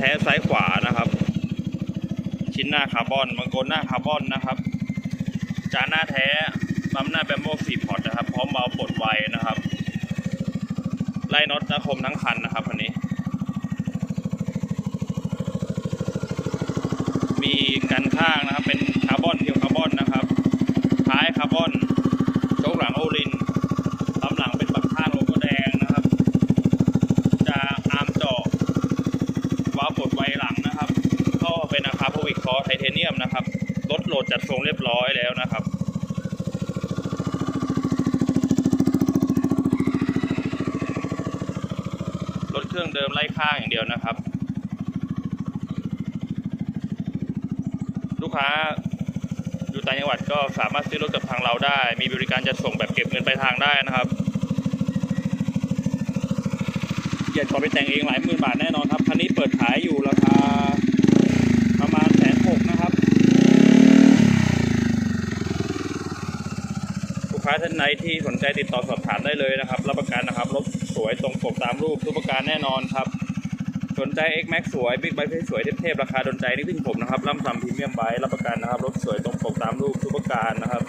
แท้ซ้ายขวานะครับ ชิ้นหน้าคาร์บอนบางโกนหน้าคาร์บอนนะครับ จานหน้าแท้ปั๊มหน้าแบมโบสี่พอร์ตนะครับ พร้อมเบาปลดไวนะครับ ไล่น็อตนะคมทั้งคันนะครับคันนี้ มีกันข้างนะครับ เป็นคาร์บอนเทียวคาร์บอนนะครับ ท้ายคาร์บอนโชคหลังโอลินตำหลังเป็นปักข้างโลโก้แดงนะครับ จะอาร์มเจาะวาล์ว ปลดไวหลังนะครับท่อเป็นอาคาพวิกคอไทเทเนียมนะครับรถโหลดจัดทรงเรียบร้อยแล้วนะครับรถเครื่องเดิมไล่ข้างอย่างเดียวนะครับ ลูกค้าอยู่ต่างจังหวัดก็สามารถซื้อรถกับทางเราได้ มีบริการจัดส่งแบบเก็บเงินไปทางได้นะครับ เกียรติขอไปแต่งเองหลายหมื่นบาทแน่นอนครับคันนี้เปิดขายอยู่ราคาประมาณแสนหกนะครับลูกค้าท่านไหนที่สนใจติดต่อสอบถามได้เลยนะครับรับประกันนะครับรถสวยตรงปกตามรูปทุกประการแน่นอนครับ สนใจ X Max สวย Big Bike สวยเทพๆราคาโดนใจนี่พึ่งผมนะครับล่ำซำพรีเมียมไบค์รับประกันนะครับรถสวยตรงปกตามรูปทุกประการนะครับ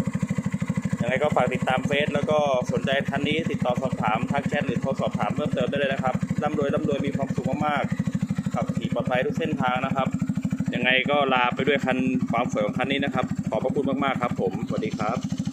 ไงก็ฝากติดตามเฟซแล้วก็สนใจคันนี้ติดต่อสอบถามทักแชทหรือโทรสอบถามเพิ่มเติมได้เลยนะครับร่ำรวยร่ำรวยมีความสุขมากๆขับขี่ปลอดภัยทุกเส้นทางนะครับ ยังไงก็ลาไปด้วยคันความสวยของคันนี้นะครับ ขอบพระคุณมากๆครับ ผมสวัสดีครับ